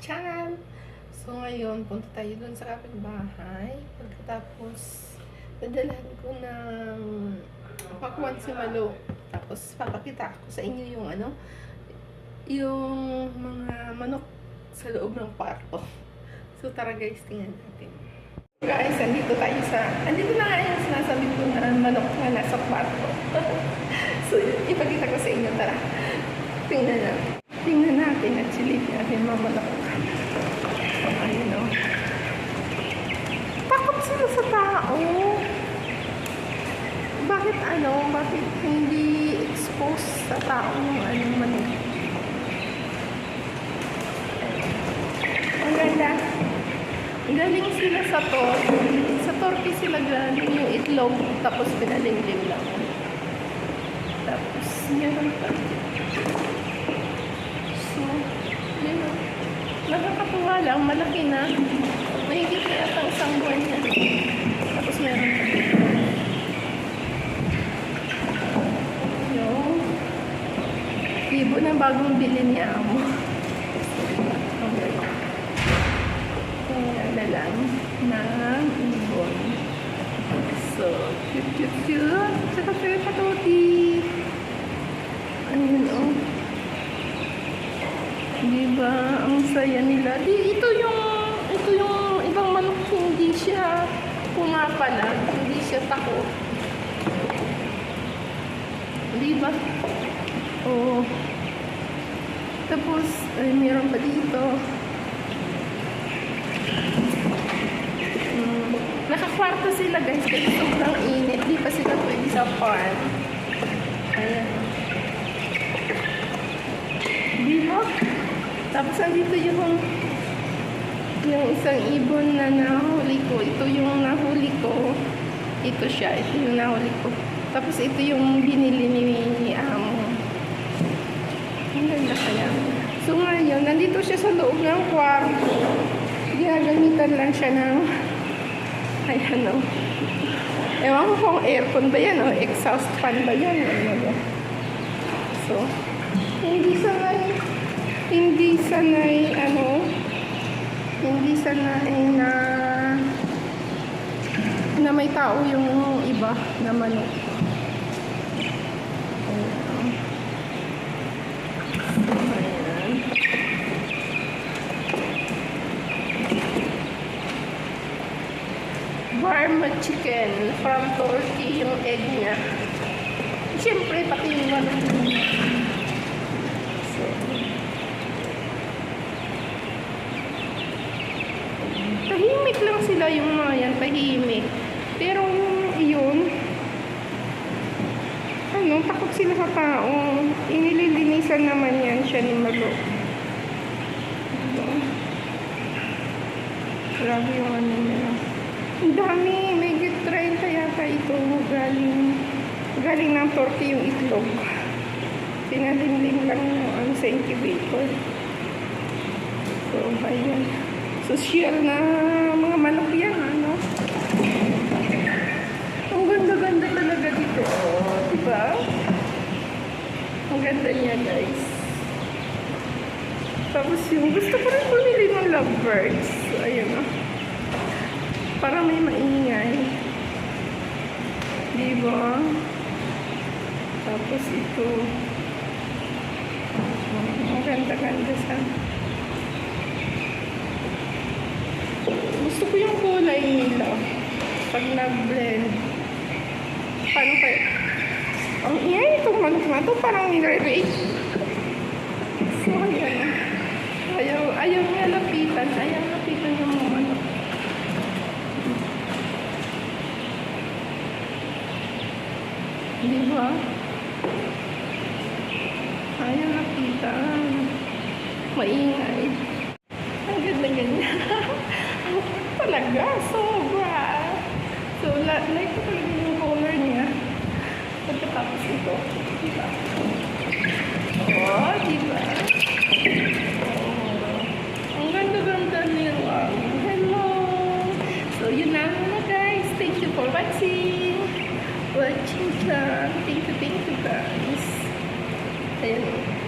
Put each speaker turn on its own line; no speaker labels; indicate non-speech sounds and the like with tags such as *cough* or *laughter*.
channel. So ngayon, punta tayo dun sa kapitbahay. Pagkatapos, nadalahan ko ng pakwan si Malo. Tapos, papakita ko sa inyo yung ano, yung mga manok sa loob ng kwarto. So tara guys, tingnan natin. Guys, andito tayo sa, andito na nga yung sinasabi ko na manok na nasa kwarto. *laughs* so, ipakita ko sa inyo, tara. Tingnan natin. Tingnan natin at silipin natin mga manok. Ayun o. Takot sila sa tao. Bakit ano, bakit hindi expose sa tao yung anong manok? Ang ganda. Galing sila sa torque. Sa torque sila galing yung itlog, tapos pinalimlim lang. Tapos, meron pa. So, yun o. Nakakatuwa lang, malaki na. Mahigit na yata isang buwan yan. Tapos meron pa. Yung ibo na bagong bili ni Amo. Okay. Kaya na lang ng ibon. So, cute, cute, cute. Tsaka sila katuti. Ayun, oh. Di ba? Ang saya nila. Di, ito yung, ito yung ibang manok, hindi siya pumapalag. Hindi siya takot. Di ba? Oo. Tapos, ay, meron pa dito. Mm, nakakwarto sila guys kasi sobrang init. Di pa sila pwede sa farm. Ayan. Di ba? Tapos andito yung yung isang ibon na nahuli ko. Ito yung nahuli ko. Ito siya. Ito yung nahuli ko. Tapos ito yung binili ni, Amo. Ang ganda kaya. So ngayon, nandito siya sa loob ng kwarto. Ginagamitan lang siya ng ayan o. Ewan ko kung aircon ba yan o exhaust fan ba yan. Ano ba? So, hindi sanay hindi sanay ano hindi sanay na na may tao yung iba na manok. Parma chicken from Turkey yung egg niya. Siyempre, pati yung manok niya. So, tahimik lang sila yung mga yan, tahimik. Pero yun, ano, takot sila sa tao. Inililinisan naman yan siya ni Malo. Grabe yung ano nila. Ang dami, may good 30 yata ito. Galing, galing ng torte yung itlog. Pinalimlim lang yung ano, sa incubator. So, ayan. Social na mga manok ano? Ang ganda-ganda talaga dito. Oh, diba? Ang ganda niya, guys. Tapos yung gusto ko rin bumili ng lovebirds. Ayun, oh. Para may maingay. Diba? Tapos ito. pag nag-blend, paano kayo? Ang ingay itong manok na to, parang graduate. So, ayan. Ayaw, ayaw nga lapitan. Ayaw lapitan yung mga manok. Di ba? Ayaw lapitan. Maingay. Ang ganda-ganda. *laughs* Talaga, so oh. Light ko talaga yung color niya. Pagkatapos ito, diba? Oo, oh, diba? Oh. Ang ganda-ganda niya. Hello! So, yun na muna guys. Thank you for watching. Watching lang. Thank you, thank you guys. Ayun.